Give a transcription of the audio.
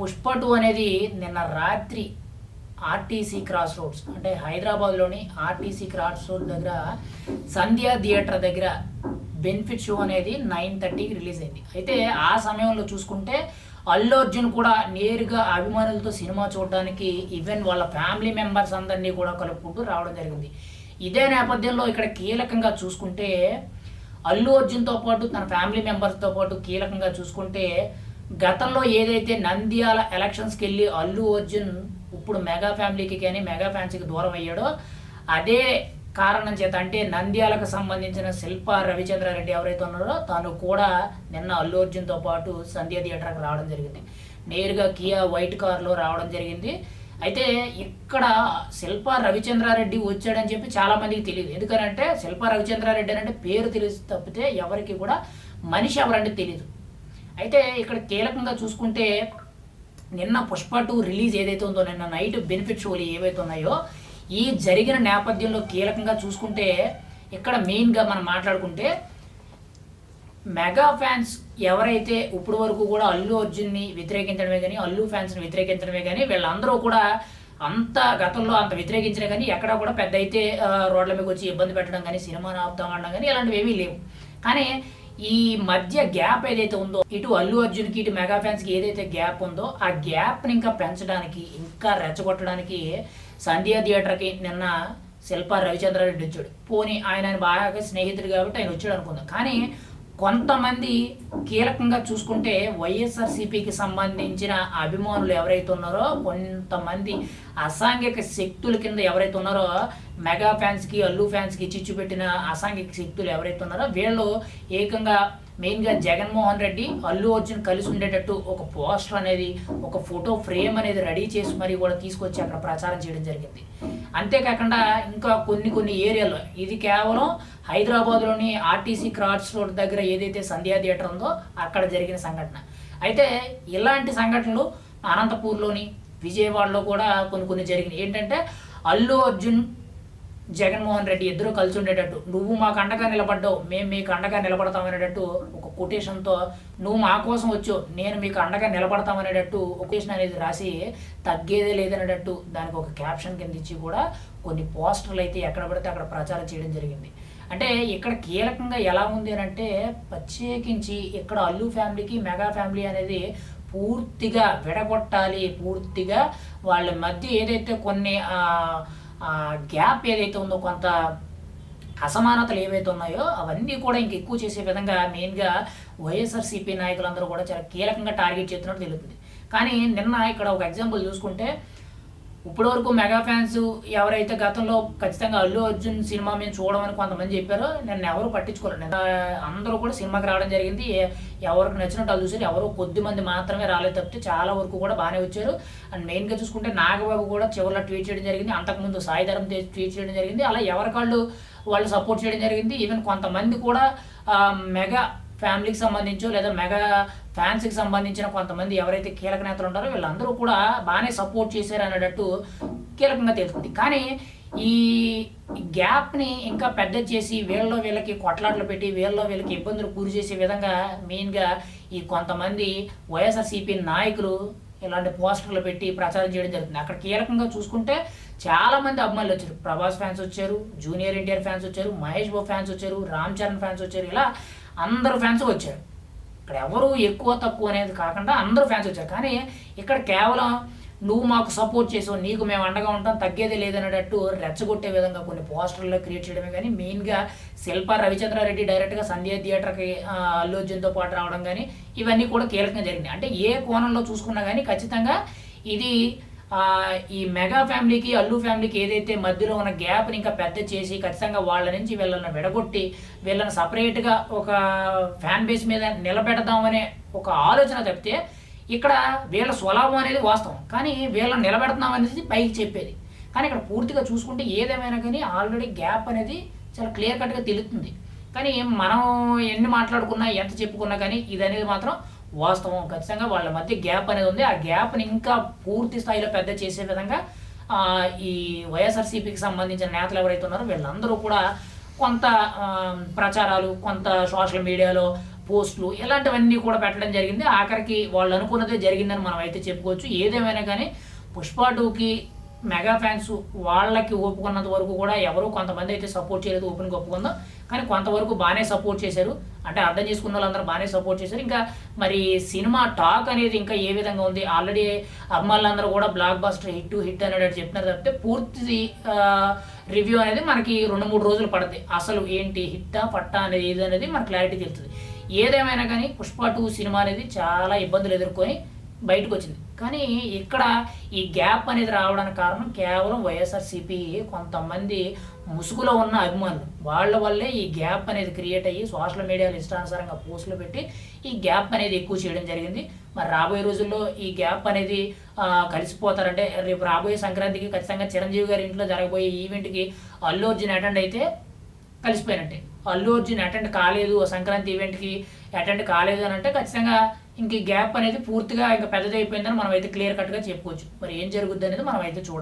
Pushpa two అనేది నిన్న రాత్రి ఆర్టీసీ క్రాస్ రోడ్స్ అంటే హైదరాబాద్లోని ఆర్టీసీ క్రాస్ రోడ్ దగ్గర సంధ్యా థియేటర్ దగ్గర బెనిఫిట్ షో అనేది నైన్ థర్టీకి రిలీజ్ అయింది. అయితే ఆ సమయంలో చూసుకుంటే అల్లు అర్జున్ కూడా నేరుగా అభిమానులతో సినిమా చూడడానికి ఈవెన్ వాళ్ళ ఫ్యామిలీ మెంబర్స్ అందరినీ కూడా కలుపుకుంటూ రావడం జరిగింది. ఇదే నేపథ్యంలో ఇక్కడ కీలకంగా చూసుకుంటే అల్లు అర్జున్తో పాటు తన ఫ్యామిలీ మెంబర్స్తో పాటు కీలకంగా చూసుకుంటే గతంలో ఏదైతే నంద్యాల ఎలక్షన్స్కి వెళ్ళి అల్లు అర్జున్ ఇప్పుడు మెగా ఫ్యామిలీకి కానీ మెగా ఫ్యాన్స్కి దూరం అయ్యాడో అదే కారణం చేత అంటే నంద్యాలకు సంబంధించిన శిల్ప రవిచంద్రారెడ్డి ఎవరైతే ఉన్నారో తను కూడా నిన్న అల్లు అర్జున్తో పాటు సంధ్య థియేటర్కి రావడం జరిగింది. నేరుగా కియా వైట్ కార్లో రావడం జరిగింది. అయితే ఇక్కడ శిల్ప రవిచంద్రారెడ్డి వచ్చాడని చెప్పి చాలా మందికి తెలియదు. ఎందుకనంటే శిల్ప రవిచంద్రారెడ్డి అంటే పేరు తెలిసి తప్పితే ఎవరికి కూడా మనిషి ఎవరంటే తెలియదు అయితే ఇక్కడ కీలకంగా చూసుకుంటే నిన్న పుష్ప టూ రిలీజ్ ఏదైతే ఉందో నిన్న నైట్ బెనిఫిట్ షోలు ఏవైతే ఉన్నాయో ఈ జరిగిన నేపథ్యంలో కీలకంగా చూసుకుంటే ఇక్కడ మెయిన్గా మనం మాట్లాడుకుంటే మెగా ఫ్యాన్స్ ఎవరైతే ఇప్పటి వరకు కూడా అల్లు అర్జున్ని వ్యతిరేకించడమే కానీ అల్లు ఫ్యాన్స్ని వ్యతిరేకించడమే కానీ వీళ్ళందరూ కూడా అంత గతంలో అంత వ్యతిరేకించిన కానీ ఎక్కడ కూడా పెద్ద అయితే రోడ్ల మీద వచ్చి ఇబ్బంది పెట్టడం కానీ సినిమాను ఆపుతాం అనడం కానీ ఇలాంటివి ఏమీ లేవు. కానీ ఈ మధ్య గ్యాప్ ఏదైతే ఉందో ఇటు అల్లు అర్జున్కి ఇటు మెగా ఫ్యాన్స్కి ఏదైతే గ్యాప్ ఉందో ఆ గ్యాప్ని ఇంకా పెంచడానికి ఇంకా రెచ్చగొట్టడానికి సంధ్యా థియేటర్కి నిన్న శిల్ప రవిచంద్రారెడ్డి వచ్చాడు. పోనీ ఆయన ఆయన బాగా స్నేహితుడు కాబట్టి ఆయన వచ్చాడు అనుకుందాం. కానీ కొంతమంది కీలకంగా చూసుకుంటే వైఎస్ఆర్సీపీకి సంబంధించిన అభిమానులు ఎవరైతే ఉన్నారో కొంతమంది అసాంఘిక శక్తుల కింద ఎవరైతే ఉన్నారో మెగా ఫ్యాన్స్కి అల్లు ఫ్యాన్స్కి చిచ్చు పెట్టిన అసాంఘిక శక్తులు ఎవరైతే ఉన్నారో వీళ్ళు ఏకంగా మెయిన్గా జగన్మోహన్ రెడ్డి అల్లు అర్జున్ కలిసి ఉండేటట్టు ఒక పోస్టర్ అనేది ఒక ఫోటో ఫ్రేమ్ అనేది రెడీ చేసి మరీ కూడా తీసుకొచ్చి అక్కడ ప్రచారం చేయడం జరిగింది. అంతేకాకుండా ఇంకా కొన్ని కొన్ని ఏరియాలో ఇది కేవలం హైదరాబాద్లోని ఆర్టీసీ క్రాస్ రోడ్ దగ్గర ఏదైతే సంధ్యా థియేటర్ ఉందో అక్కడ జరిగిన సంఘటన. అయితే ఇలాంటి సంఘటనలు అనంతపూర్లోని విజయవాడలో కూడా కొన్ని కొన్ని జరిగినాయి. ఏంటంటే అల్లు అర్జున్ జగన్మోహన్ రెడ్డి ఇద్దరు కలిసి ఉండేటట్టు నువ్వు మాకు అండగా నిలబడ్డావు మేము మీకు అండగా నిలబడతాం అనేటట్టు ఒక కొటేషన్తో నువ్వు మా కోసం వచ్చు నేను మీకు అండగా నిలబడతాం అనేటట్టు కొటేషన్ అనేది రాసి తగ్గేదే లేదనేటట్టు దానికి ఒక క్యాప్షన్ కింద ఇచ్చి కూడా కొన్ని పోస్టర్లు అయితే ఎక్కడ పడితే అక్కడ ప్రచారం చేయడం జరిగింది. అంటే ఇక్కడ కీలకంగా ఎలా ఉంది అని అంటే ప్రత్యేకించి ఇక్కడ అల్లు ఫ్యామిలీకి మెగా ఫ్యామిలీ అనేది పూర్తిగా విడగొట్టాలి పూర్తిగా వాళ్ళ మధ్య ఏదైతే కొన్ని గ్యాప్ ఏదైతే ఉందో కొంత అసమానతలు ఏవైతే ఉన్నాయో అవన్నీ కూడా ఇంక ఎక్కువ చేసే విధంగా మెయిన్గా వైఎస్ఆర్సీపీ నాయకులందరూ కూడా చాలా కీలకంగా టార్గెట్ చేస్తున్నట్టు తెలుస్తుంది. కానీ నిన్న ఇక్కడ ఒక ఎగ్జాంపుల్ చూసుకుంటే ఇప్పటి వరకు మెగా ఫ్యాన్స్ ఎవరైతే గతంలో ఖచ్చితంగా అల్లు అర్జున్ సినిమా మేము చూడమని కొంతమంది చెప్పారో నన్ను ఎవరు పట్టించుకోలేదు అందరూ కూడా సినిమాకి రావడం జరిగింది. ఎవరికి నచ్చినట్టు వాళ్ళు చూసారు ఎవరో కొద్ది మంది మాత్రమే రాలేదు తప్పితే చాలా వరకు కూడా బాగానే వచ్చారు. అండ్ మెయిన్గా చూసుకుంటే నాగబాబు కూడా చివరిలో ట్వీట్ చేయడం జరిగింది. అంతకుముందు సాయి ధరం ట్వీట్ చేయడం జరిగింది. అలా ఎవరికాళ్ళు వాళ్ళు సపోర్ట్ చేయడం జరిగింది. ఈవెన్ కొంతమంది కూడా మెగా ఫ్యామిలీకి సంబంధించో లేదా మెగా ఫ్యాన్స్కి సంబంధించిన కొంతమంది ఎవరైతే కీలక నేతలు ఉంటారో వీళ్ళందరూ కూడా బాగానే సపోర్ట్ చేశారు అనేటట్టు కీలకంగా తెలుస్తుంది. కానీ ఈ గ్యాప్ని ఇంకా పెద్ద చేసి వీళ్ళలో వీళ్ళకి కొట్లాటలు పెట్టి వీళ్ళలో వీళ్ళకి ఇబ్బందులు గురి చేసే విధంగా మెయిన్గా ఈ కొంతమంది వైఎస్ఆర్సీపీ నాయకులు ఇలాంటి పోస్టర్లు పెట్టి ప్రచారం చేయడం జరుగుతుంది. అక్కడ కీలకంగా చూసుకుంటే చాలా మంది అభిమానులు వచ్చారు. ప్రభాస్ ఫ్యాన్స్ వచ్చారు జూనియర్ ఎన్టీఆర్ ఫ్యాన్స్ వచ్చారు మహేష్ బాబు ఫ్యాన్స్ వచ్చారు రామ్ చరణ్ ఫ్యాన్స్ వచ్చారు. ఇలా అందరు ఫ్యాన్స్ వచ్చారు. ఇక్కడ ఎవరు ఎక్కువ తక్కువ అనేది కాకుండా అందరూ ఫ్యాన్స్ వచ్చారు. కానీ ఇక్కడ కేవలం నువ్వు మాకు సపోర్ట్ చేసావు నీకు మేము అండగా ఉంటాం తగ్గేది లేదనేటట్టు రెచ్చగొట్టే విధంగా కొన్ని పోస్టర్లో క్రియేట్ చేయడమే కానీ మెయిన్గా శిల్ప రవిచంద్రారెడ్డి డైరెక్ట్గా సంధ్య థియేటర్కి అల్లు అర్జున్తో పాటు రావడం కానీ ఇవన్నీ కూడా కీలకంగా జరిగినాయి. అంటే ఏ కోణంలో చూసుకున్నా కానీ ఖచ్చితంగా ఇది ఈ మెగా ఫ్యామిలీకి అల్లు ఫ్యామిలీకి ఏదైతే మధ్యలో ఉన్న గ్యాప్ని ఇంకా పెద్ద చేసి ఖచ్చితంగా వాళ్ళ నుంచి వీళ్ళని విడగొట్టి వీళ్ళని సపరేట్గా ఒక ఫ్యాన్ బేస్ మీద నిలబెడదామనే ఒక ఆలోచన తప్పితే ఇక్కడ వీళ్ళ స్వలాభం అనేది వాస్తవం. కానీ వీళ్ళని నిలబెడతాం అనేది పైకి చెప్పేది. కానీ ఇక్కడ పూర్తిగా చూసుకుంటే ఏదేమైనా కానీ ఆల్రెడీ గ్యాప్ అనేది చాలా క్లియర్ కట్గా తెలుస్తుంది. కానీ మనం ఎన్ని మాట్లాడుకున్నా ఎంత చెప్పుకున్నా కానీ ఇది అనేది మాత్రం వాస్తవం ఖచ్చితంగా వాళ్ళ మధ్య గ్యాప్ అనేది ఉంది. ఆ గ్యాప్ని ఇంకా పూర్తి స్థాయిలో పెద్ద చేసే విధంగా ఈ వైఎస్ఆర్సీపీకి సంబంధించిన నేతలు ఎవరైతే ఉన్నారో వీళ్ళందరూ కూడా కొంత ప్రచారాలు కొంత సోషల్ మీడియాలో పోస్టులు ఇలాంటివన్నీ కూడా పెట్టడం జరిగింది. ఆఖరికి వాళ్ళు అనుకున్నదే జరిగిందని మనం అయితే చెప్పుకోవచ్చు. ఏదేమైనా కానీ పుష్ప టూకి మెగా ఫ్యాన్స్ వాళ్ళకి ఒప్పుకున్నంత వరకు కూడా ఎవరు కొంతమంది అయితే సపోర్ట్ చేయలేదు ఓపెన్గా ఒప్పుకుందాం. కానీ కొంతవరకు బాగానే సపోర్ట్ చేశారు. అంటే అర్థం చేసుకున్న వాళ్ళందరూ బాగానే సపోర్ట్ చేశారు. ఇంకా మరి సినిమా టాక్ అనేది ఇంకా ఏ విధంగా ఉంది? ఆల్రెడీ అమ్మాయిలందరూ కూడా బ్లాక్ బాస్టర్ హిట్ హిట్ అనేది చెప్తున్నారు తప్పితే పూర్తి రివ్యూ అనేది మనకి రెండు మూడు రోజులు పడుతుంది అసలు ఏంటి? హిట్టా పట్టా అనేది ఏది అనేది మనకు క్లారిటీ తెలుస్తుంది. ఏదేమైనా కానీ పుష్ప టూ సినిమా అనేది చాలా ఇబ్బందులు ఎదుర్కొని బయటకు వచ్చింది కానీ ఇక్కడ ఈ గ్యాప్ అనేది రావడానికి కారణం కేవలం వైఎస్ఆర్సీపీ కొంతమంది ముసుగులో ఉన్న అభిమానులు. వాళ్ళ వల్లే ఈ గ్యాప్ అనేది క్రియేట్ అయ్యి సోషల్ మీడియాలో ఇష్టానుసారంగా పోస్టులు పెట్టి ఈ గ్యాప్ అనేది ఎక్కువ చేయడం జరిగింది. మరి రాబోయే రోజుల్లో ఈ గ్యాప్ అనేది కలిసిపోతారంటే రేపు రాబోయే సంక్రాంతికి ఖచ్చితంగా చిరంజీవి గారి ఇంట్లో జరగబోయే ఈవెంట్కి అల్లు అర్జున్ అటెండ్ అయితే కలిసిపోయినట్టే. అల్లు అర్జున్ అటెండ్ కాలేదు ఆ సంక్రాంతి ఈవెంట్కి అటెండ్ కాలేదు అని అంటే ఖచ్చితంగా ఇంక ఈ గ్యాప్ అనేది పూర్తిగా ఇంకా పెద్దదైపోయిందని మనం అయితే క్లియర్ కట్గా చెప్పుకోవచ్చు. మరి ఏం జరుగుద్ది అనేది మనం అయితే చూడాలి.